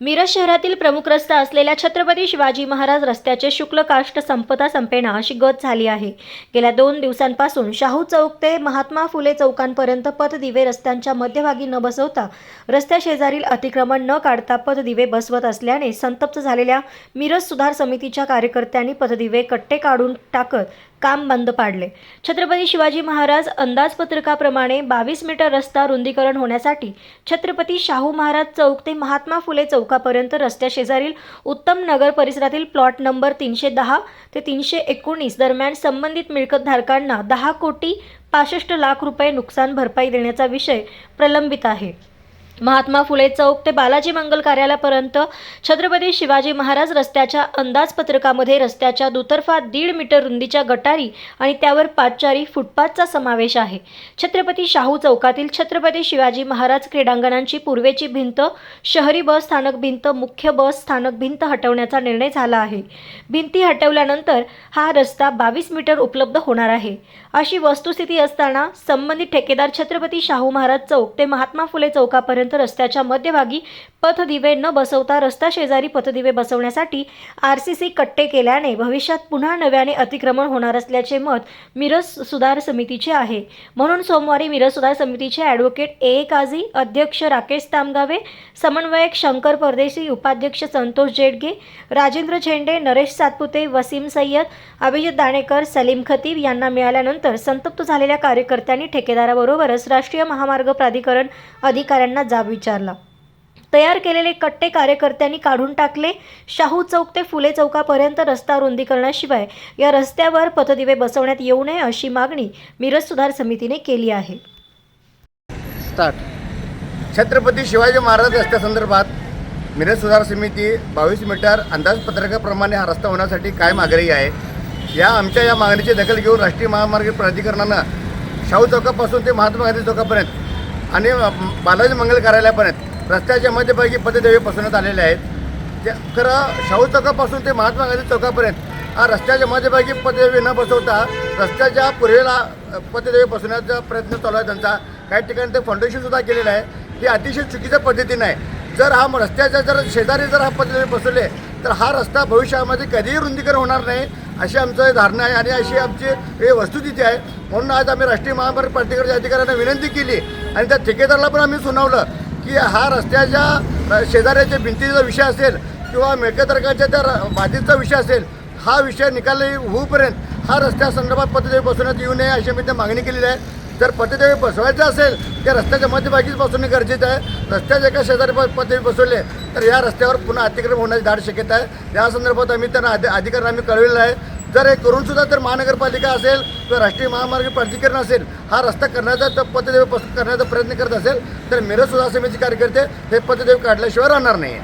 मिरज शहरातील प्रमुख रस्ता असलेल्या छत्रपती शिवाजी महाराज रस्त्याचे शुक्ल काष्ट संपता संपेना अशी गत झाली आहे. गेल्या दोन दिवसांपासून शाहू चौक ते महात्मा फुले चौकांपर्यंत पथदिवे रस्त्यांच्या मध्यभागी न बसवता रस्त्याशेजारील अतिक्रमण न काढता पथदिवे बसवत असल्याने संतप्त झालेल्या मिरज सुधार समितीच्या कार्यकर्त्यांनी पथदिवे कट्टे काढून टाकत काम बंद पाडले. छत्रपती शिवाजी महाराज अंदाजपत्रकाप्रमाणे बावीस मीटर रस्ता रुंदीकरण होण्यासाठी छत्रपती शाहू महाराज चौक ते महात्मा फुले चौकापर्यंत रस्त्याशेजारील उत्तम नगर परिसरातील प्लॉट नंबर तीनशे दहा ते तीनशे एकोणीस दरम्यान संबंधित मिळकतधारकांना दहा कोटी पासष्ट लाख रुपये नुकसान भरपाई देण्याचा विषय प्रलंबित आहे. महात्मा फुले चौक ते बालाजी मंगल कार्यालयापर्यंत छत्रपती शिवाजी महाराज रस्त्याच्या अंदाजपत्रकामध्ये रस्त्याच्या दुतर्फा दीड मीटर रुंदीच्या गटारी आणि त्यावर पाचचारी फुटपाथचा समावेश आहे. छत्रपती शाहू चौकातील छत्रपती शिवाजी महाराज क्रीडांगणांची पूर्वेची भिंत शहरी बस स्थानक भिंत मुख्य बस स्थानक भिंत हटवण्याचा निर्णय झाला आहे. भिंती हटवल्यानंतर हा रस्ता बावीस मीटर उपलब्ध होणार आहे. अशी वस्तुस्थिती असताना संबंधित ठेकेदार छत्रपती शाहू महाराज चौक ते महात्मा फुले चौकापर्यंत रस्त्याच्या मध्यभागी पथदिवे न बसवता रस्ता शेजारी पथदिवे बसवण्यासाठी आर सी सी कट्टे केल्याने भविष्यात पुन्हा नव्याने अतिक्रमण होणार असल्याचे मत मिरज सुधार समितीचे आहे. म्हणून सोमवारी मिरज सुधार समितीचे ॲडव्होकेट ए. ए काझी अध्यक्ष राकेश तामगावे समन्वयक शंकर परदेशी उपाध्यक्ष संतोष जेडगे राजेंद्र झेंडे नरेश सातपुते वसीम सय्यद अभिजित दाणेकर सलीम खतीब यांना मिळाल्यानंतर संतप्त झालेल्या कार्यकर्त्यांनी ठेकेदाराबरोबरच राष्ट्रीय महामार्ग प्राधिकरण अधिकाऱ्यांना जाब विचारला. तयार केलेले कट्टे कार्यकर्त्यांनी काढून टाकले. शाहू चौक ते फुले चौकापर्यंत रस्ता रुंदीकरणाशिवाय या रस्त्यावर पथदिवे बसवण्यात येऊ नये अशी मागणी मिरज सुधार समितीने केली आहे. स्टार्ट. छत्रपती शिवाजी महाराज रस्त्यासंदर्भात मिरज सुधार समिती बावीस मीटर अंदाजपत्रकाप्रमाणे हा रस्ता होण्यासाठी काय मागणी आहे? या आमच्या या मागणीची दखल घेऊन राष्ट्रीय महामार्ग प्राधिकरणानं शाहू चौकापासून ते महात्मा गांधी चौकापर्यंत आणि बालाजी मंगल कार्यालयापर्यंत रस्त्याच्या मध्यभागी पथदेवे पसरण्यात आलेले आहेत. ते खरं शाहू चौकापासून ते महात्मा गांधी चौकापर्यंत हा रस्त्याच्या मध्यभागी पथदेवे न बसवता रस्त्याच्या पूर्वेला अ, बसवण्याचा प्रयत्न चालू आहे त्यांचा. काही ठिकाणी ते फाउंडेशनसुद्धा केलेलं आहे. ही अतिशय चुकीच्या पद्धतीनं आहे. जर हा रस्त्याच्या जर शेजारी जर हा पथदेवे बसवले तर हा रस्ता भविष्यामध्ये कधीही रुंदीकरण होणार नाही अशी आमचं धारणा आहे. आणि अशी आमची हे वस्तुस्थिती आहे. म्हणून आज आम्ही राष्ट्रीय महामार्ग प्राधिकरणाच्या अधिकाऱ्यांना विनंती केली आणि त्या ठेकेदाराला पण आम्ही सुनावलं की हा रस्त्याच्या शेजाऱ्याच्या भिंतीचा विषय असेल किंवा मेळकेतर्काच्या त्या र- बाधितचा विषय असेल हा विषय निकाली होऊपर्यंत हा रस्त्यासंदर्भात पथदेवी बसवण्यात येऊ नये अशी मी त्या मागणी केलेली आहे. जर पथदेवी बसवायचं असेल त्या रस्त्याच्या मध्यभागीच बसवणे गरजेचं आहे. रस्त्याच्या एका शेजारी प- पथदेवी बसवले तर या रस्त्यावर पुन्हा अतिक्रमण होण्याची दाट शक्यता आहे. या संदर्भात आम्ही त्यांना अधिकाऱ्यांना आम्ही कळविलेलं आहे. जर हे करून सुद्धा तर महानगरपालिका असेल किंवा राष्ट्रीय महामार्ग प्राधिकरण असेल हा रस्ता करण्याचा तर पथदेव करण्याचा प्रयत्न करत असेल तर मिरज सुद्धा समिती कार्यकर्ते हे पथदेव काढल्याशिवाय राहणार नाही